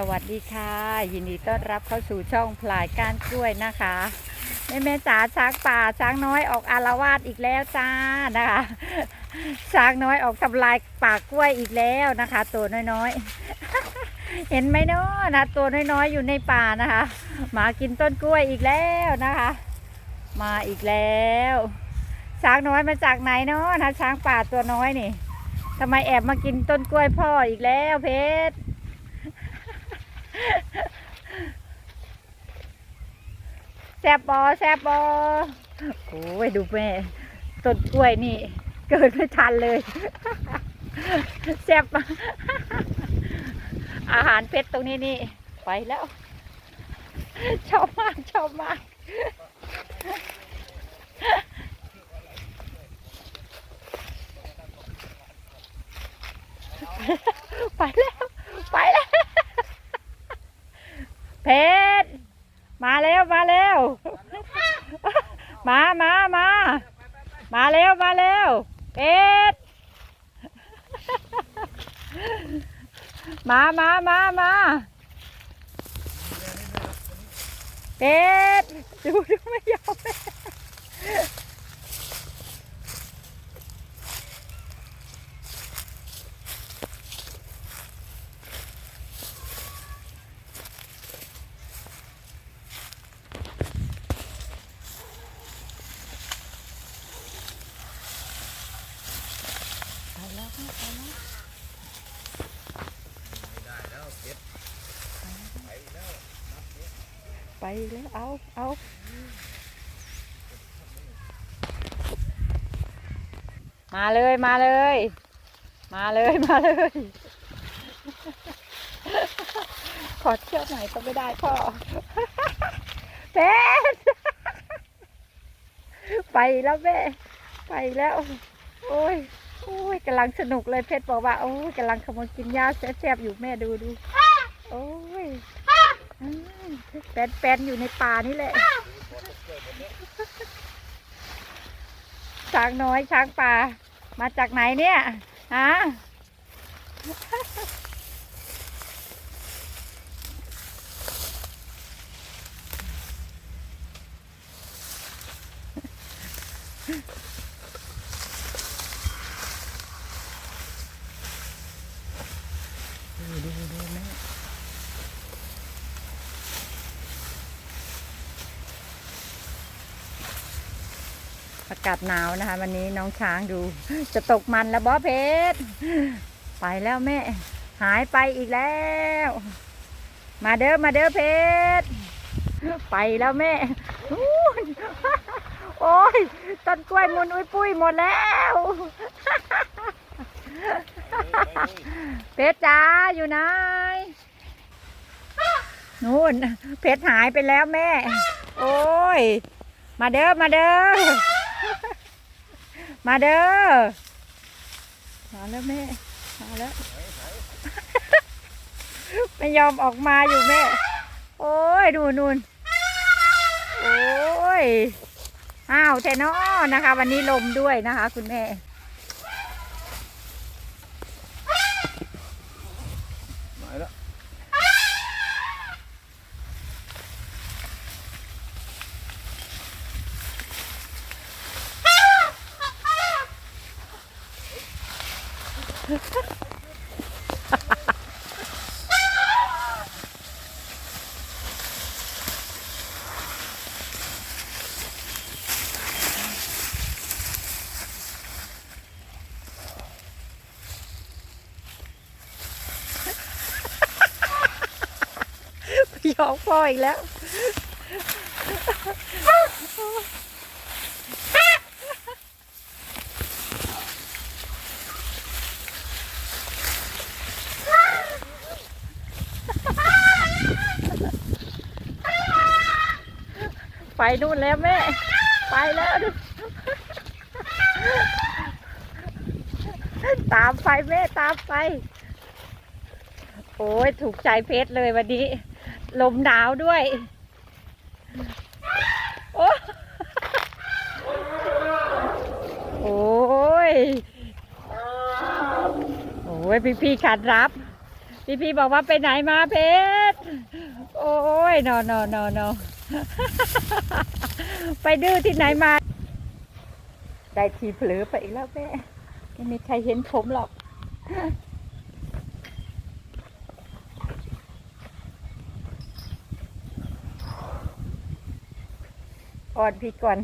สวัสดีค่ะ ยินดีต้อนรับเข้าสู่ช่องพลายก้านกล้วยนะคะแม่แม่จ๋าช้างป่าช้างน้อยออกอารวาสอีกแล้วจ้านะคะช้างน้อยออกทำลายป่ากล้วยอีกแล้วนะคะ ตัวน้อยๆ เห็นไหมเนาะนะตัวน้อยๆอยู่ในป่านะคะหมากินต้นกล้วยอีกแล้วนะคะ มาอีกแล้วช้างน้อยมาจากไหนเนาะนะช้างป่าตัวน้อยนี่ทำไมแอบมากินต้นกล้วยพ่ออีกแล้วเพชร แซบบอแซบบอโอ้ยดูแม่ต้นกล้วยนี่ เกิดไม่ทันเลย แซบอาหารเพชรตรงนี้นี่ ไปแล้ว ชอบมากชอบมากไปแล้ว ไปแล้ว เพชร มาแล้ว มามามามาแล้วมาแล้วเอ็ดมามามามาเป็ดดูดูไม่ยอมเลยไปแล้วค่ะไปแล้วไป แล้วเอาเอามาเลยมาเลย มาเลยมาเลย ขอเที่ยวหน่อยก็ไม่ได้พ่อเพชรไปแล้วแม่ไปแล้ว โอ้ยโอ้ยกำลังสนุกเลยเพชรบอกว่าโอ้ยกำลังขโมยกินหญ้าแซ่บๆอยู่แม่ดูดูโอ้ แปนแปนอยู่ในป่านี่แหละ ช้างน้อยช้างป่า มาจากไหนเนี่ยฮะ ดูดูดูแม่ อากาศหนาวนะคะ วันนี้น้องช้างดู จะตกมันแล้วบอเพชรไปแล้วแม่ หายไปอีกแล้ว มาเด้อมาเด้อเพชรไปแล้วแม่โอ้ยต้นกล้วยมุนอุ้ยปุ้ยหมดแล้วเพชรจ้าอยู่ไหนนู่นเพชรหายไปแล้วแม่ โอ้ย มาเด้อมาเด้อ มาเด้อ มาแล้วแม่ มาแล้ว ไม่ยอมออกมาอยู่แม่ โอ้ย ดูนูนโอ้ย อ้าวแทนอนะคะ วันนี้ลมด้วยนะคะ คุณแม่ ยอมพ่ออีกแล้ว ไปนู่นแล้วแม่ ไปแล้วตามไปแม่ตามไป โอ้ยถูกใจเพชรเลยวันนี้ ลมหนาวด้วย โอ้โอ้ยโอ้ยพี่พี่ๆขันรับ พี่พี่บอกว่าไปไหนมาเพชรโอ้ยนอนอนอนอไปดื้อที่ไหนมา ได้ทีเผลอไปอีกแล้วแม่ไม่มีใครเห็นผมหรอก ก่อนพี่ก่อน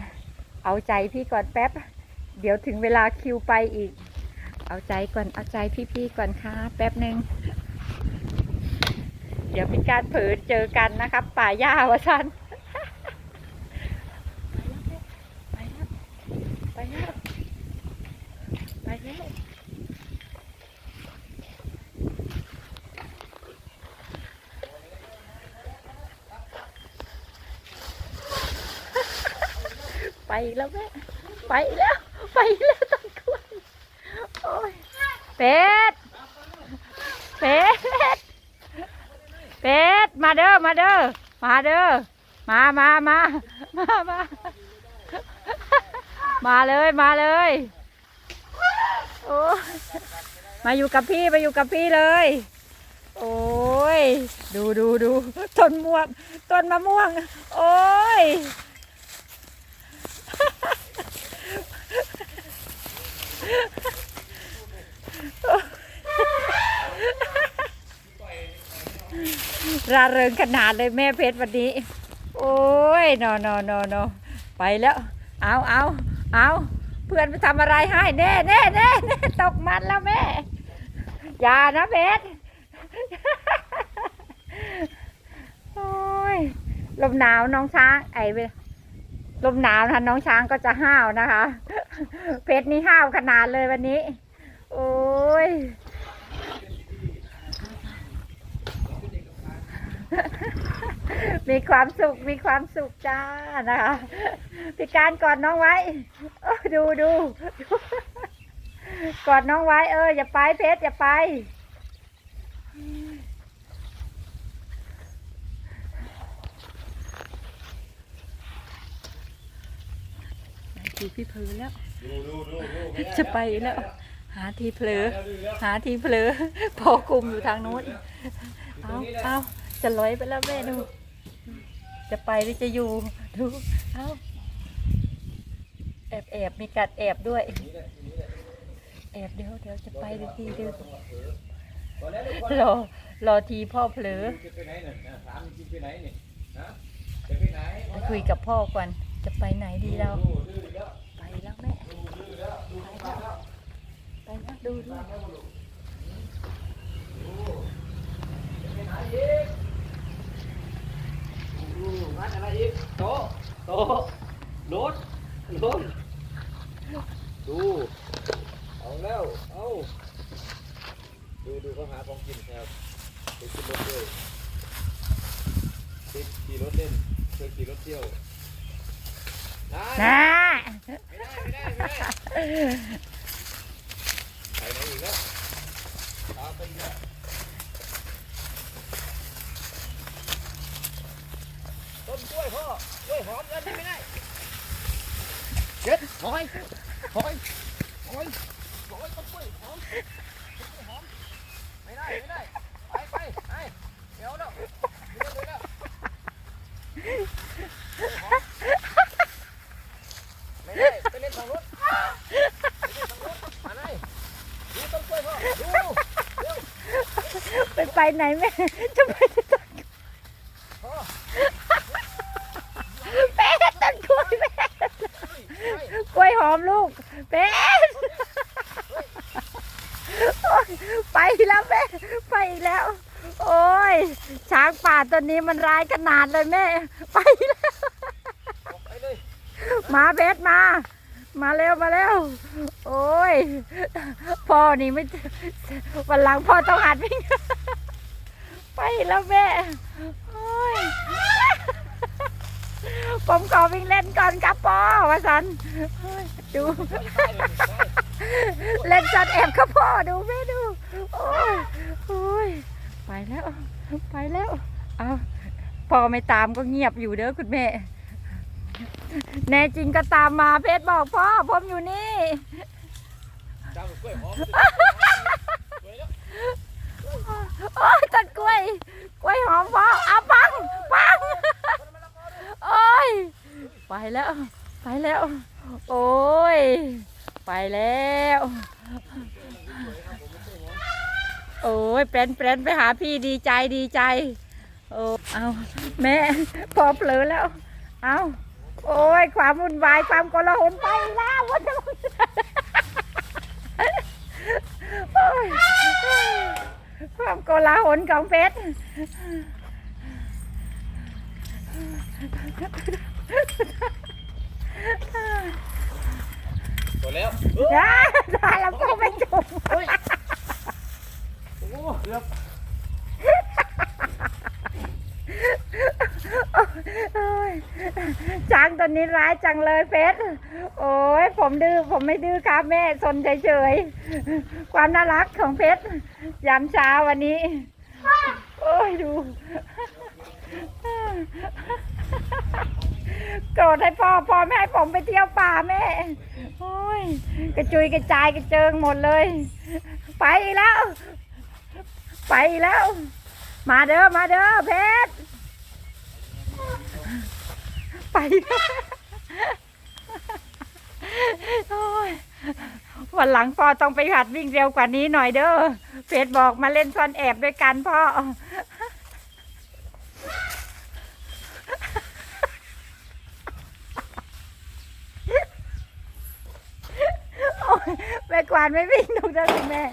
เอาใจพี่ก่อนแป๊บ เดี๋ยวถึงเวลาคิวไปอีก เอาใจก่อน เอาใจพี่ๆก่อนค่ะแป๊บหนึ่งเดี๋ยวเป็นการเผลอเจอกันนะครับ ป่าหญ้าวะชันไปแล้วไปแล้วไปแล้ว ไปแล้วแม่ไปแล้วไปแล้วต้นกล้วยโอ้ยเป็ดเป็ดเป็ดมาเด้อมาเด้อมาเด้อมามามามามามาเลยมาเลยโอ้ยมาอยู่กับพี่มาอยู่กับพี่เลย โอ้ย ดูดูดูต้นม่วงต้นมะม่วง โอ้ย ราเริงขนาดเลยแม่เพชรวันนี้ โอ้ยนอนอนอนอไปแล้ว เอาเอาเอาเพื่อนไปทำอะไรให้แน่แน่แน่แน่ตกมันแล้วแม่ อย่านะเพชรโอ้ยลมหนาวน้องช้างไอ้เว้ย ลมหนาวนะน้องช้างก็จะห้าวนะคะ เพชรนี่ห้าวขนาดเลยวันนี้ โอ้ยมีความสุขมีความสุขจ้านะคะพี่การกอดน้องไว้ดูดูดูกอดน้องไว้ เอออย่าไปเพชรอย่าไป ทีพี่เพลอแล้วดูดูดูดูไม่ได้จะไปแล้ว หาทีเพลอหาทีเพลอพอกลุ่มอยู่ทางนู้นเอาเอาจะลอยไปแล้วแม่ดู จะไปหรือจะอยู่ดูเอาแอบแอบมีกัดแอบด้วย แอบเดี๋ยวเดี๋ยวจะไปดูทีเดียวรอรอทีพ่อเผลอจะไปไหนเนี่ยนะถามจริงไปไหนเนี่ยนะจะไปไหนไปคุยกับพ่อก่อน จะไปไหนดีเราดูดื้อแล้วไปแล้วแม่ดูดื้อแล้วดูไปแล้วไปแล้วดูดูดูงานอะไรอีกโตะโตะโน้ตโน้ตดู เอาแล้ว เอาดูดูเขาหาของกินครับไปขึ้นรถด้วยไปขี่รถเล่นเคยขี่รถเที่ยวได้ นะไม่ได้ไม่ได้ไม่ได้ไปไหนอีกแล้วตามไปอีกแล้วต้นกล้วยพ่อกล้วยหอมเดินได้ไม่ได้เด็ดถอยถอยถอยถอยต้นกล้วยหอมต้นกล้วยหอมไม่ได้ไม่ได้ไปไปไปเดี๋ยวแล้วเดี๋ยวเดี๋ยวแล้ว ไปเล่นฝั่งนู้นไปเล่นฝั่งนู้นมาเลยดูต้นกล้วยพ่อดูเร็วไปไปไหนแม่จะไปจะต้นพ่อแม่ต้นกล้วยแม่ไปไปกล้วยหอมลูกแม่โอ๊ยไปแล้วแม่ไปอีกแล้ว โอ้ยช้างป่าตัวนี้มันร้ายขนาดเลยแม่ ไปแล้ว ไปเลย มาเบสมา มาเร็วมาเร็ว โอ้ย พ่อนี่ไม่ วันหลังพ่อต้องหัดวิ่ง ไปแล้วแม่ โอ้ย ผมขอวิ่งเล่นก่อนครับพ่อวะสันดู เล่นจัดแอบครับพ่อดูแม่ดู โอ้ย โอ้ย ไปแล้ว ไปแล้ว เอาพ่อไม่ตามก็เงียบอยู่เด้อคุณแม่ แน่จริงก็ตามมาเพชรบอกพ่อผมอยู่นี่จ้ากับกล้วยหอมโอ้ยตัดกล้วย กล้วยหอมพ่อเอาปังปังโอ้ยไปแล้ว ไปแล้ว โอ้ย ไปแล้ว โอ้ยแปรนแปรนไปหาพี่ดีใจดีใจ โอ้เอาแม่พอเผลอแล้ว เอา โอ้ย ความวุ่นวายความโกลาหลไปแล้ววันนี้โอ้ยความโกลาหลของเพชรตัวแล้วได้ได้แล้วก็ไม่จบเฮ้ยโอ้เกือบ โอ้ย ช้างตัวนี้ร้ายจังเลยเพชรโอ้ยผมดื้อผมไม่ดื้อครับแม่สนเฉยๆความน่ารักของเพชรยามเช้าวันนี้ โอ้ยดูโกรธให้พ่อพ่อไม่ให้ผมไปเที่ยวป่าแม่ โอ้ยกระจุยกระจายกระเจิงหมดเลย ไปแล้ว ไปแล้ว มาเด้อมาเด้อเพชร วันหลังพ่อต้องไปหัดวิ่งเร็วกว่านี้หน่อยเด้อเพชรบอกมาเล่นซ่อนแอบด้วยกันพ่อแม่กวานไม่วิ่งดูเด้อสิแม่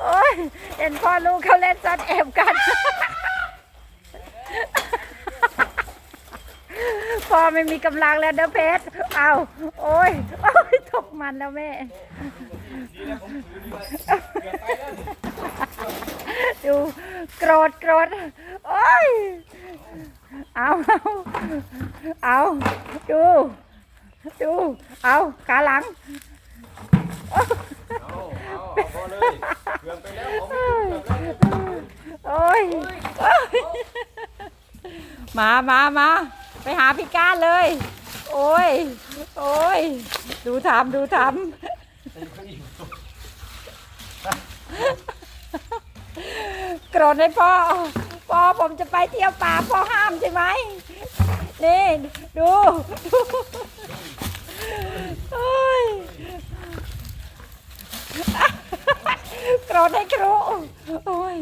โอ้ยเห็นพ่อลูกเขาเล่นซ่อนแอบกัน พ่อไม่มีกำลังแล้วเด้อเพชรเอาโอ้ยโอ้ยตกมันแล้วแม่ ดูโกรธโกรธโอ้ย เอาเอาเอาดู ดู เอาขาหลัง เอาเอาเอาพอเลยเกือบไปแล้วผมเกือบแล้ว โอ้ยโอ้ยมามามา ไปหาพี่ก้านเลย โอ้ย โอ้ย ดูทำดูทำโกรธให้พ่อ พ่อผมจะไปเที่ยวป่าพ่อห้ามใช่ไหม นี่ดูดูโอ้ยโกรธให้ครูโอ้ย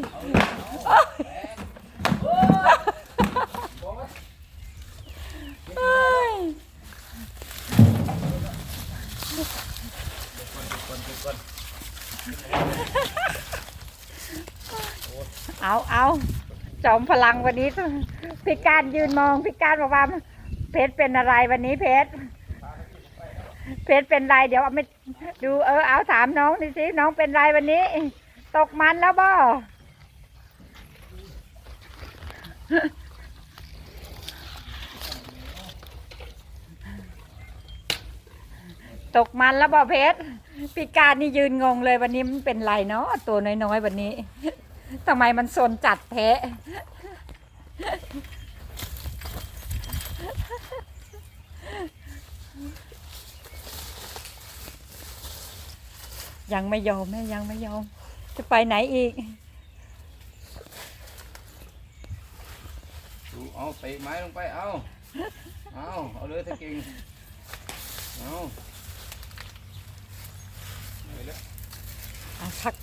โอ้ยโอ้ย เอาเอาจอมพลังวันนี้พี่การยืนมองพี่การบอกว่าเพชรเป็นอะไรวันนี้เพชรเพชรเป็นไรเดี๋ยวเอาไม่ดูเออเอาถามน้องดิสิน้องเป็นไรวันนี้ ตกมันแล้วบ่ตกมันแล้วบ่เพชร พี่การนี่ยืนงงเลยวันนี้มันเป็นไรเนาะตัวน้อยๆวันนี้ทำไมมันซนจัดแท้ยังไม่ยอมแม่ยังไม่ยอม จะไปไหนอีกดูเอาเตะไม้ลงไปเอา เอาเอาเลยถ้าเก่งเอาไปแล้ว อะพัก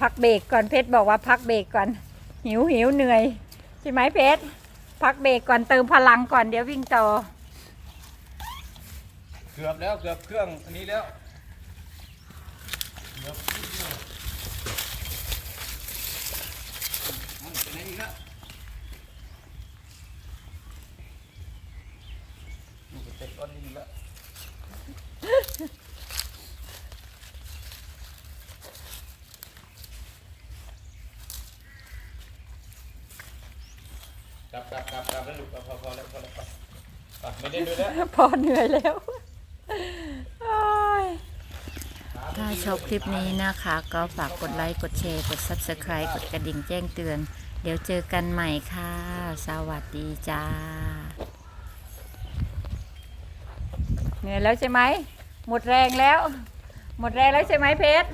พักเบรกก่อนเพชรบอกว่าพักเบรกก่อน หิวหิวเหนื่อยใช่ไหมเพชรพักเบรกก่อนเติมพลังก่อนเดี๋ยววิ่งต่อ เกือบแล้วเกือบเครื่องอันนี้แล้วเกือบนิดเดียวเอาไปไหนอีกแล้วลูกกระเตะก้อนนี้อีกแล้ว ก ลับกลับกลับกลับแล้วลูกกลับพอพอแล้วพอแล้วไปไปไม่ได้ด้วยแล้วพอเหนื่อยแล้วโอ้ยถ้าชอบคลิปนี้นะคะ ก็ฝากกดไลค์ กดแชร์ กด Subscribe กดกระดิ่งแจ้งเตือน เดี๋ยวเจอกันใหม่ค่ะ สวัสดีจ้า เหนื่อยแล้วใช่ไหม หมดแรงแล้ว หมดแรงแล้วใช่ไหมเพชร